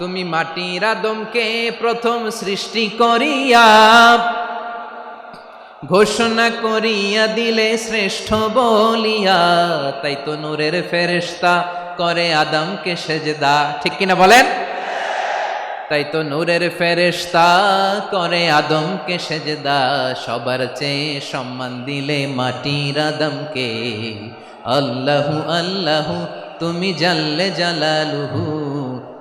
তুমি মাটির আদমকে প্রথম সৃষ্টি করিয়া ঘোষণা করিয়া দিলে শ্রেষ্ঠ বলিয়া, তাই তো নূরের ফেরেশতা করে আদমকে সেজদা। ঠিক কিনা বলেন? তাই তো নূরের ফেরেশতা করে আদমকে সেজদা। সবার চেয়ে সম্মান দিলে মাটির আদমকে। আল্লাহু আল্লাহু, তুমি জাল্লে জালালুহু।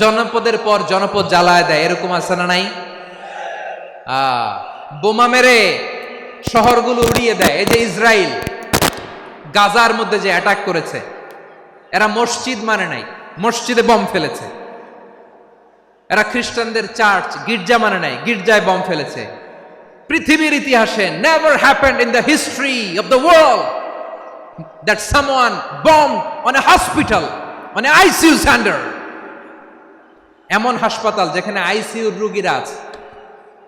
জনপদের পর জনপদ জ্বালায় দেয় এরকম আছে না নাই? বোমা মেরে শহরগুলো উড়িয়ে দেয়। এই যে ইসরায়েল গাজার মধ্যে যে অ্যাটাক করেছে এরা মসজিদ মানে নাই মসজিদে বম ফেলেছে। এরা খ্রিস্টানদের চার্চ গির্জা মানে নাই গির্জায় বম ফেলেছে। পৃথিবীর ইতিহাসে never happened in the history of the world that someone bombed on a hospital, on a ICU center. এমন হাসপাতাল যেখানে আইসিইউর রুগীরা আছে।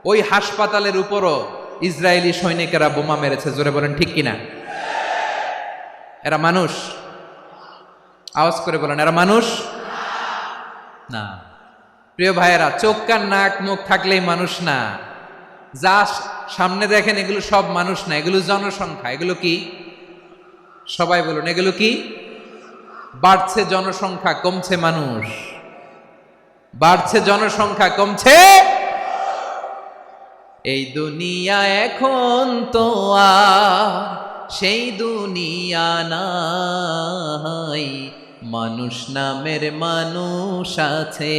ওই হাসপাতালের উপরও ইসরায়েলি সৈনিকেরা বোমা মেরেছে, জোরে বলেন ঠিক কিনা? এরা মানুষ। আওয়াজ করে বলেন, এরা মানুষ? না। প্রিয় ভাইয়েরা, চোখ, কান, নাক, মুখ থাকলেই মানুষ না। যা সামনে দেখেন, এগুলো সব মানুষ না। এগুলো জনসংখ্যা। এগুলো কি? সবাই বলুন, এগুলো কি? বাড়ছে জনসংখ্যা, কমছে মানুষ। বাড়ছে জনসংখ্যা, কমছে? এই দুনিয়া এখন তো আর সেই দুনিয়া নাই। মানুষ নামের মানুষ আছে,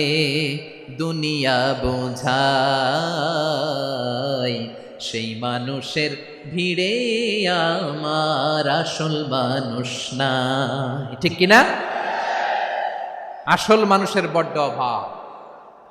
দুনিয়া বোঝাই। সেই মানুষের ভিড়ে আমার আসল মানুষ না ঠিক কিনা? আসল মানুষের বড্ড অভাব।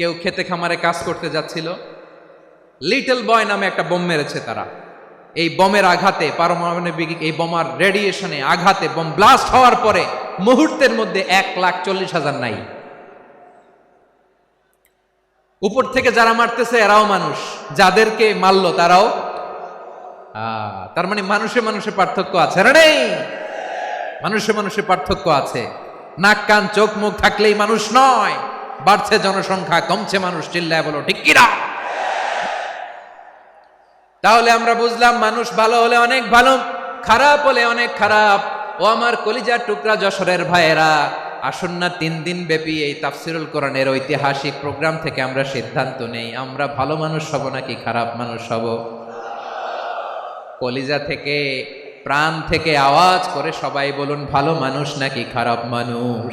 কেউ খেতে খামারে কাজ করতে যাচ্ছিল। লিটল বয় নামে একটা বোম মেরেছে তারা। এই বোমের আঘাতে, পারমাণবিক এই বোমার রেডিয়েশনে আঘাতে, বোম ব্লাস্ট হওয়ার পরে মুহূর্তের মধ্যে এক লাখ চল্লিশ হাজার নাই। উপর থেকে যারা মারতেছে, এরাও মানুষ। যাদেরকে মারলো তারাও তার মানে মানুষে মানুষে পার্থক্য আছে রে মানুষে মানুষে পার্থক্য আছে। নাক, কান, চোখ, মুখ থাকলেই মানুষ নয়। বাড়ছে জনসংখ্যা, কমছে মানুষ, চিল্লায় বলো, ঠিক কিনা? তাহলে আমরা বুঝলাম মানুষ ভালো হলে অনেক ভালো, খারাপ হলে অনেক খারাপ। ও আমার কলিজার টুকরা যশোরের ভাইয়েরা আসন্ন না তিন দিন ব্যাপী এই তাফসিরুল কোরআনের ঐতিহাসিক প্রোগ্রাম থেকে আমরা সিদ্ধান্ত নেই। আমরা ভালো মানুষ হব নাকি খারাপ মানুষ হব? কলিজা থেকে, প্রাণ থেকে আওয়াজ করে সবাই বলুন, ভালো মানুষ নাকি খারাপ মানুষ?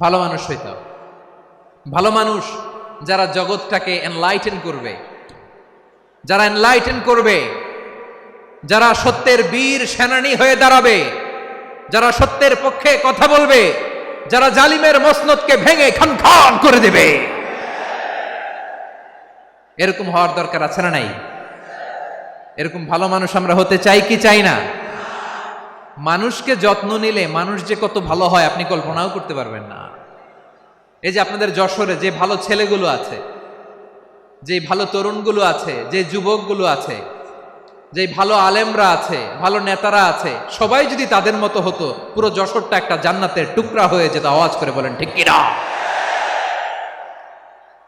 ভালো মানুষ হইতে। ভালো মানুষ যারা জগৎটাকে এনলাইটেন করবে, যারা এনলাইটেন করবে, যারা সত্যের বীর সেনানী হয়ে দাঁড়াবে, যারা সত্যের পক্ষে কথা বলবে, যারা জালিমের মসনদকে ভেঙে খান করে দেবে। এরকম হওয়ার দরকার আছে না নাই? এরকম ভালো মানুষ আমরা হতে চাই কি চাই না? মানুষকে যত্ন নিলে মানুষ যে কত ভালো হয় আপনি কল্পনাও করতে পারবেন না। এই যে আপনাদের যশোরে যে ভালো ছেলেগুলো আছে, যে ভালো তরুণগুলো আছে, যে যুবকগুলো আছে, যে ভালো আলেমরা আছে, ভালো নেতারা আছে, সবাই যদি তাদের মতো হতো, পুরো যশোরটা একটা জান্নাতের টুকরা হয়ে যেত, আওয়াজ করে বলেন, ঠিক কিনা?